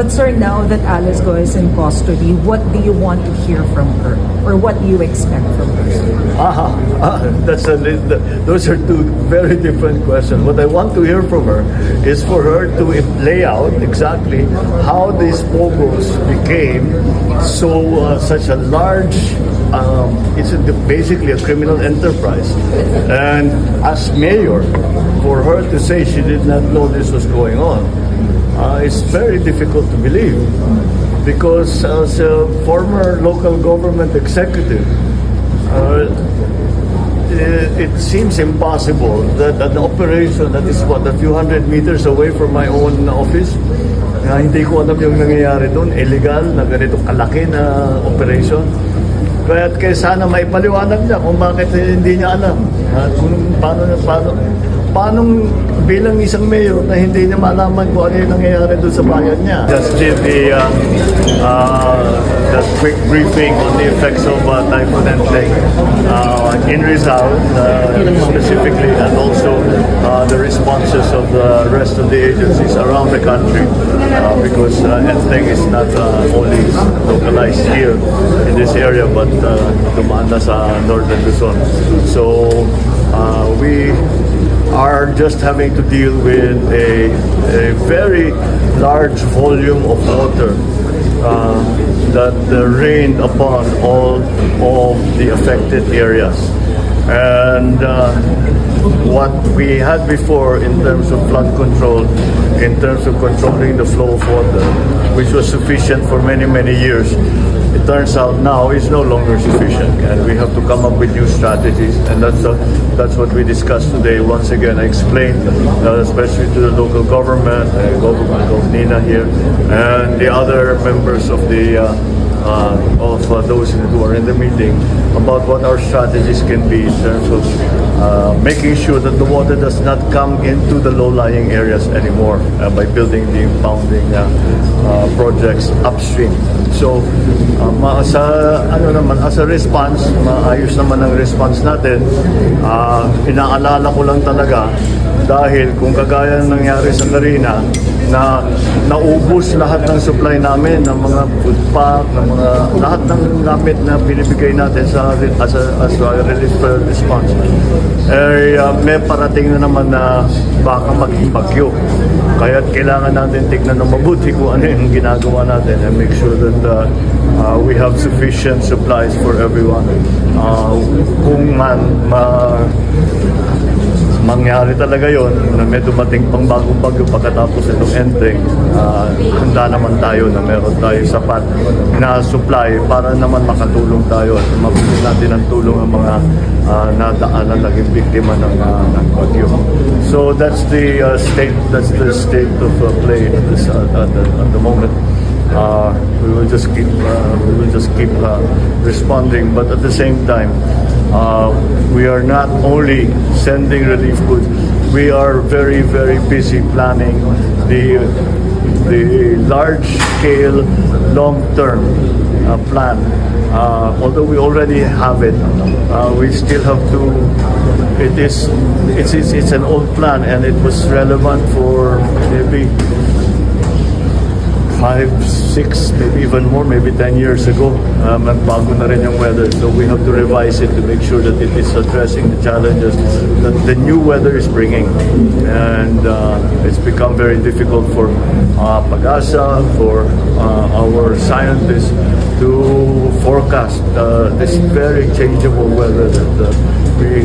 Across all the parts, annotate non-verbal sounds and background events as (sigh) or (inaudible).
But sir, now that Alice Go is in custody, what do you want to hear from her? Or what do you expect from her? Ah, ah, that's a, those are two very different questions. What I want to hear from her is for her to lay out exactly how these pogos became so uh, such a large. Um, it's a, basically a criminal enterprise, and as mayor, for her to say she did not know this was going on, uh, it's very difficult to believe because as a former local government executive. Uh, it, seems impossible that an operation that is what a few hundred meters away from my own office na hindi ko alam yung nangyayari doon, illegal na ganito kalaki na operation. Kaya kaya sana may paliwanag niya kung bakit hindi niya alam. At kung paano, paano, paano bilang isang mayor na hindi niya malaman kung ano yung nangyayari doon sa bayan niya. Just did the, uh, uh, the quick briefing on the effects of uh, Typhoon Enteng uh, in Rizal uh, specifically and also uh, the responses of the rest of the agencies around the country uh, because uh, is not only localized here in this area but uh, sa northern Luzon. So we are just having to deal with a, a very large volume of water uh, that rained upon all of the affected areas. And uh, what we had before in terms of flood control, in terms of controlling the flow of water, which was sufficient for many, many years, it turns out now is no longer sufficient, and we have to come up with new strategies, and that's uh, that's what we discussed today. Once again, I explained, uh, especially to the local government, uh, government of Nina here, and the other members of the. Uh, uh, of uh, those who are in the meeting about what our strategies can be in terms of uh, making sure that the water does not come into the low-lying areas anymore uh, by building the impounding uh, uh, projects upstream. So, uh, ma- sa ano naman, as a response, maayos naman ang response natin. Uh, inaalala ko lang talaga dahil kung kagaya ng nangyari sa Karina na naubos lahat ng supply namin ng mga food pack, ng mga lahat ng gamit na binibigay natin sa as a, as a relief response. Eh, uh, may parating na naman na baka maging bagyo. Kaya kailangan natin tignan ng mabuti kung ano yung ginagawa natin and make sure that uh, uh, we have sufficient supplies for everyone. Uh, kung man ma mangyari talaga yon na may dumating pang bagong bagyo pagkatapos itong entering, uh, handa naman tayo na meron tayo sapat na supply para naman makatulong tayo at mabigyan natin ng tulong ang mga uh, nadaanan naging biktima ng, uh, ng bagyo. So that's the uh, state that's the state of uh, play at, this, uh, at, the, at the moment. Uh, we will just keep uh, we will just keep uh, responding, but at the same time, uh, we are not only sending relief goods. We are very very busy planning the the large scale long term uh, plan. Uh, although we already have it, uh, we still have to. It is it's, it's it's an old plan and it was relevant for maybe five, six, maybe even more, maybe 10 years ago. Um, nagbago na rin yung weather. So we have to revise it to make sure that it is addressing the challenges that the new weather is bringing. And uh, it's become very difficult for uh, Pag-asa, for uh, our scientists to forecast uh, this very changeable weather that uh, we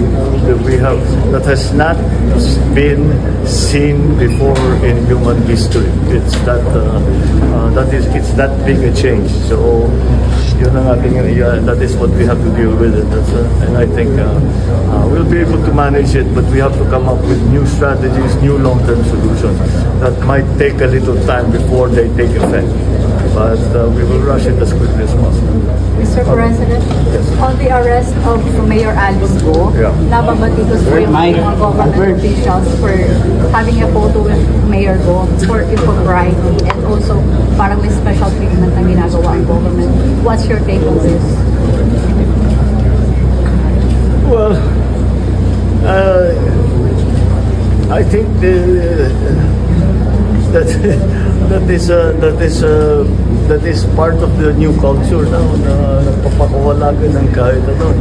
that we have that has not been seen before in human history. It's that uh, uh, that is it's that big a change. So that is what we have to deal with it. Uh, and I think uh, we'll be able to manage it, but we have to come up with new strategies, new long-term solutions that might take a little time before they take effect. But uh, we will rush it as quickly as possible. Mr. President, on the arrest of Mayor Alice Go, Yeah. nababatikos po yung mga government officials for having a photo with Mayor Go for impropriety and also parang may special treatment na ginagawa ang government. What's your take on this? Well, uh, I think the, that (laughs) that is uh, that is uh, that is part of the new culture now na nagpapakawalagan ng kahit ano.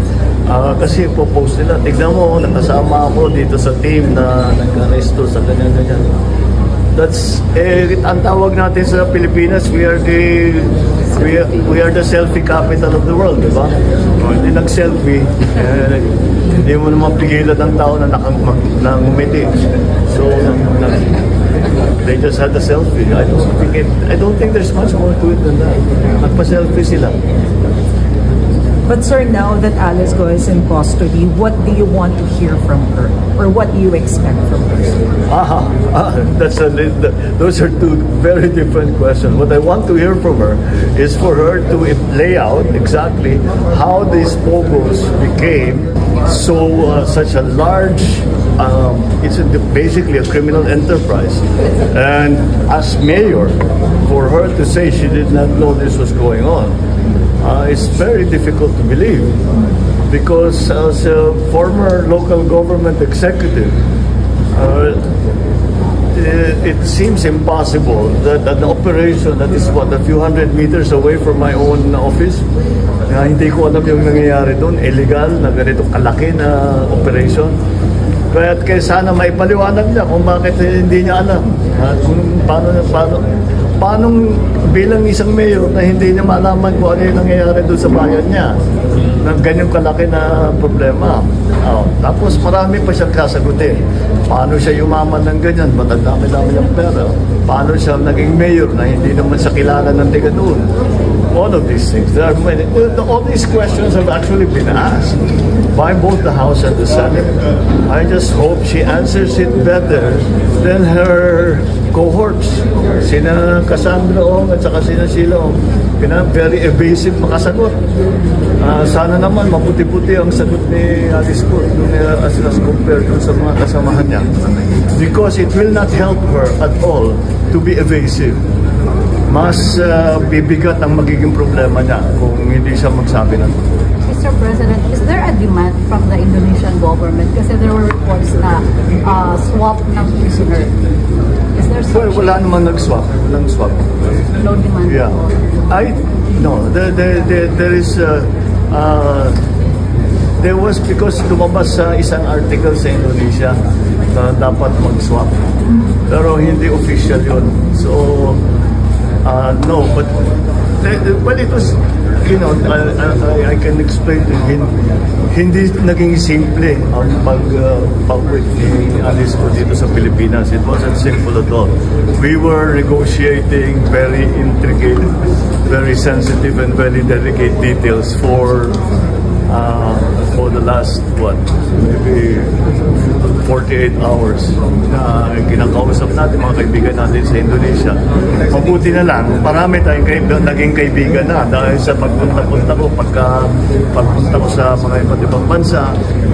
Ah, kasi po-post nila, tignan mo, nakasama ako dito sa team na nag-aresto sa ganyan-ganyan. That's, eh, ang tawag natin sa Pilipinas, we are the, we we are the selfie capital of the world, di ba? Hindi nag-selfie, eh, hindi mo naman pigilan ng tao na nakang, na ngumiti. So, nag- they just had a selfie. I don't think it, I don't think there's much more to it than that. Nagpa-selfie sila. But sir, now that Alice Go is in custody, what do you want to hear from her? Or what do you expect from her? Ah, ah, that's a, li- th- those are two very different questions. What I want to hear from her is for her to lay out exactly how these pogos became so uh, such a large. Um, it's a, basically a criminal enterprise, and as mayor, for her to say she did not know this was going on, uh, it's very difficult to believe because as a former local government executive. Uh, it, it seems impossible that an operation that is what a few hundred meters away from my own office na hindi ko alam yung nangyayari doon. Illegal na ganito kalaki na operation. Kaya kaya sana maipaliwanag niya kung bakit hindi niya alam. At kung paano paano paano bilang isang mayor na hindi niya malaman kung ano yung nangyayari doon sa bayan niya ng ganyang kalaki na problema. Oh, tapos marami pa siyang kasagutin. Paano siya yumaman ng ganyan? Ba't ang dami-dami niyang pera? Paano siya naging mayor na hindi naman siya kilala ng tiga doon? All of these things. There are many. All these questions have actually been asked by both the House and the Senate. I just hope she answers it better than her cohorts. Sina Cassandra Ong at saka sina Sheila Ong. Pina very evasive makasagot. Ah, sana naman maputi-puti ang sagot ni Alice Cook nung uh, as, compared dun sa mga kasamahan niya. Because it will not help her at all to be evasive. Mas ah, bibigat ang magiging problema niya kung hindi siya magsabi ng Mr. President, is there a demand from the Indonesian government? Kasi there were reports na uh, swap ng prisoner. Is there Well, wala naman nag-swap. Walang swap. no demand? Yeah. I no, there there there, there is uh, uh, there was because lumabas sa isang article sa Indonesia na dapat mag-swap. Pero hindi official 'yun. So uh, no, but well it was you know, I, I, I can explain to you, hindi naging simple ang pag, uh, pag-quit ni Alice ko dito sa Pilipinas. It wasn't simple at all. We were negotiating very intricate, very sensitive and very delicate details for uh, for the last, what, maybe 48 hours na kinakausap natin mga kaibigan natin sa Indonesia. Mabuti na lang, marami tayong kaibigan, naging kaibigan na dahil sa pagpunta-punta ko, pagka pagpunta ko sa mga iba't ibang bansa,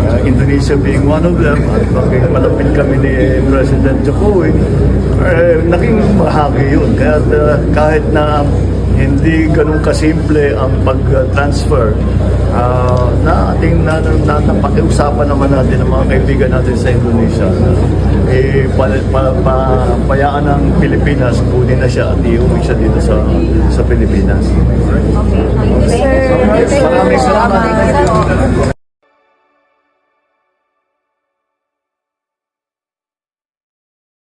uh, Indonesia being one of them, at maging malapit kami ni President Jokowi, eh, naging bahagi yun. Kaya uh, kahit na hindi ganun kasimple ang pag-transfer ah, na ating na, na, na, pakiusapan naman natin ng mga kaibigan natin sa Indonesia. Eh, pa, pa, pa, payaan ng Pilipinas, kunin na siya at iuwi siya dito sa sa Pilipinas. Okay. Thank you, sir. Maraming salamat.